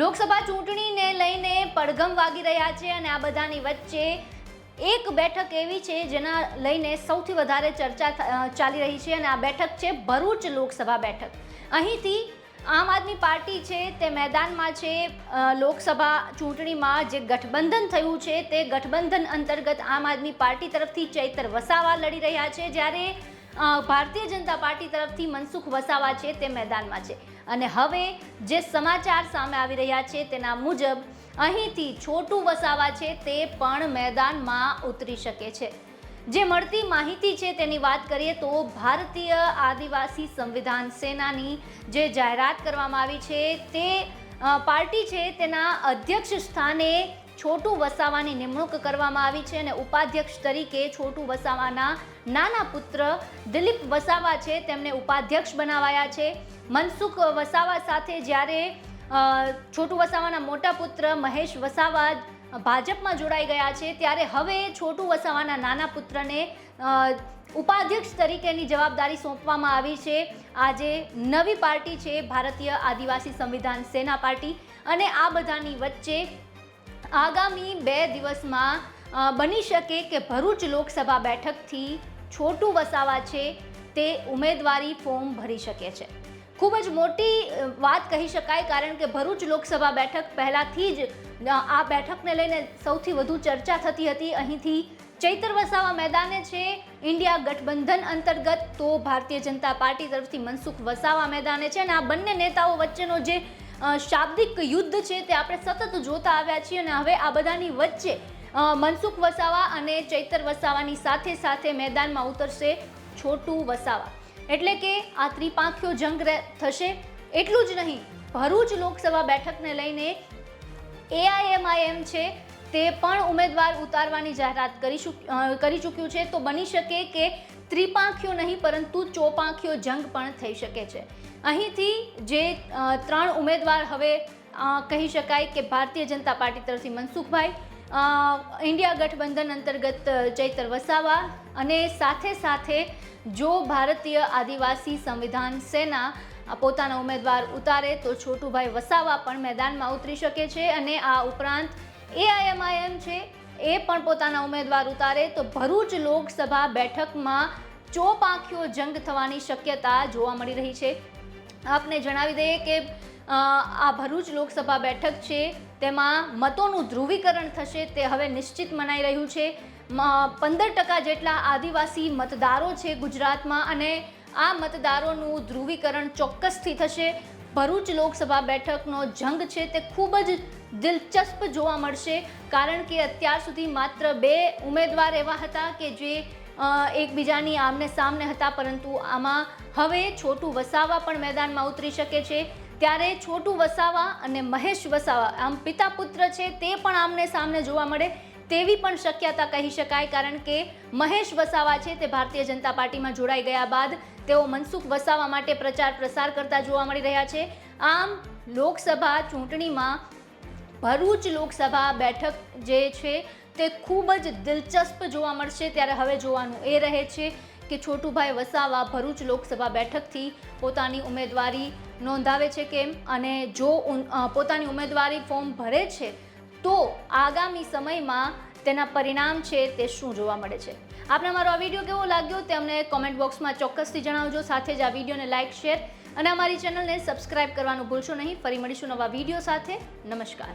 લોકસભા ચૂંટણીને લઈને પડઘમ વાગી રહ્યા છે અને આ બધાની વચ્ચે એક બેઠક એવી છે જેના લઈને સૌથી વધારે ચર્ચા ચાલી રહી છે અને આ બેઠક છે ભરૂચ લોકસભા બેઠક. અહીંથી આમ આદમી પાર્ટી છે, તે મેદાનમાં છે લોકસભા ચૂંટણીમાં જે ગઠબંધન થયું છે તે ગઠબંધન અંતર્ગત આમ આદમી પાર્ટી તરફથી ચૈતર વસાવા લડી રહ્યા છે. જ્યારે ભારતીય જનતા પાર્ટી તરફથી મનસુખ વસાવા છે તે મેદાનમાં છે. અને હવે જે સમાચાર સામે આવી રહ્યા છે તેના મુજબ અહીંથી છોટું વસાવા છે તે પણ મેદાનમાં ઉતરી શકે છે. જે મળતી માહિતી છે તેની વાત કરીએ તો ભારતીય આદિવાસી સંવિધાન સેનાની જે જાહેરાત કરવામાં આવી છે તે પાર્ટી છે તેના અધ્યક્ષ સ્થાને છોટું વસાવાની નિમણૂક કરવામાં આવી છે અને ઉપાધ્યક્ષ તરીકે છોટું વસાવાના નાના પુત્ર દિલીપ વસાવા છે. તેમને ઉપાધ્યક્ષ બનાવાયા છે. મનસુખ વસાવા સાથે જ્યારે છોટુ વસાવાના મોટા પુત્ર મહેશ વસાવા ભાજપમાં જોડાઈ ગયા છે, ત્યારે હવે છોટુ વસાવાના નાના પુત્રને ઉપાધ્યક્ષ તરીકેની જવાબદારી સોંપવામાં આવી છે. આજે નવી પાર્ટી છે, ભારતીય આદિવાસી સંવિધાન સેના પાર્ટી અને આ બધાની વચ્ચે આગામી બે દિવસમાં બની શકે કે ભરૂચ લોકસભા બેઠકથી છોટું વસાવા છે તે ઉમેદવારી ફોર્મ ભરી શકે છે. ખૂબ જ મોટી વાત કહી શકાય કારણ કે ભરૂચ લોકસભા બેઠક પહેલાંથી જ આ બેઠકને લઈને સૌથી વધુ ચર્ચા થતી હતી. અહીંથી ચૈતર વસાવા મેદાને છે, ઇન્ડિયા ગઠબંધન અંતર્ગત તો ભારતીય જનતા પાર્ટી તરફથી મનસુખ વસાવા મેદાને છે અને આ બંને નેતાઓ વચ્ચેનો જે શાબ્દિક યુદ્ધ છે તે આપણે સતત જોતા આવ્યા છીએ અને હવે આ બધાની વચ્ચે મનસુખ વસાવા અને ચૈતર વસાવાની સાથે સાથે મેદાનમાં ઉતરશે છોટું વસાવા. એટલે કે આ ત્રિપાંખ્યો જંગ થશે. એટલું જ નહીં, ભરૂચ લોકસભા બેઠકને લઈને એઆઈએમઆઈએમ છે તે પણ ઉમેદવાર ઉતારવાની જાહેરાત કરી કરી ચૂક્યું છે. તો બની શકે કે ત્રિપાંખ્યો નહીં, પરંતુ ચોપાંખીઓ જંગ પણ થઈ શકે છે. અહીંથી જે ત્રણ ઉમેદવાર હવે કહી શકાય કે ભારતીય જનતા પાર્ટી તરફથી મનસુખભાઈ ઇન્ડિયા ગઠબંધન અંતર્ગત ચૈતર વસાવા અને સાથે સાથે જો ભારતીય આદિવાસી સંવિધાન સેના પોતાના ઉમેદવાર ઉતારે, તો છોટુભાઈ વસાવા પણ મેદાનમાં ઉતરી શકે છે અને આ ઉપરાંત એઆઈએમઆઈએમ છે એ પણ પોતાના ઉમેદવાર ઉતારે તો ભરૂચ લોકસભા બેઠકમાં ચોપાંખીઓ જંગ થવાની શક્યતા જોવા મળી રહી છે. આપને જણાવી દઈએ કે આ ભરૂચ લોકસભા બેઠક છે, તેમાં મતોનું ધ્રુવીકરણ થશે, તે હવે નિશ્ચિત મનાઈ રહ્યું છે. પંદર ટકા જેટલા આદિવાસી મતદારો છે ગુજરાતમાં અને આ મતદારોનું ધ્રુવીકરણ ચોક્કસથી થશે. ભરૂચ લોકસભા બેઠકનો જંગ છે તે ખૂબ જ દિલચસ્પ જોવા મળશે, કારણ કે અત્યાર સુધી માત્ર બે ઉમેદવાર એવા હતા કે જે એકબીજાની આમને સામને હતા, પરંતુ આમાં હવે છોટું વસાવા પણ મેદાનમાં ઉતરી શકે છે. ત્યારે છોટું વસાવા અને મહેશ વસાવા, આમ પિતા પુત્ર છે તે પણ આમને સામને જોવા મળે. તેવી પણ શક્યતા કહી શકાય, કારણ કે મહેશ વસાવા છે તે ભારતીય જનતા પાર્ટીમાં જોડાઈ ગયા બાદ તેઓ મનસુખ વસાવા માટે પ્રચાર પ્રસાર કરતા જોવા મળી રહ્યા છે. આમ, લોકસભા ચૂંટણીમાં ભરૂચ લોકસભા બેઠક જે છે તે ખૂબ જ દિલચસ્પ જોવા મળશે. ત્યારે હવે જોવાનું એ રહે છે કે છોટુભાઈ વસાવા ભરૂચ લોકસભા બેઠકથી પોતાની ઉમેદવારી નોંધાવે છે કેમ? અને જો પોતાની ઉમેદવારી ફોર્મ ભરે છે તો આગામી સમયમાં તેના પરિણામ છે તે શું જોવા મળે છે. આપને મારો આ વીડિયો કેવો લાગ્યો તે અમને કોમેન્ટ બોક્સમાં ચોક્કસથી જણાવજો. સાથે જ આ વિડીયોને લાઇક શેર અને અમારી ચેનલને સબસ્ક્રાઇબ કરવાનું ભૂલશો નહીં. ફરી મળીશું નવા વીડિયો સાથે. નમસ્કાર.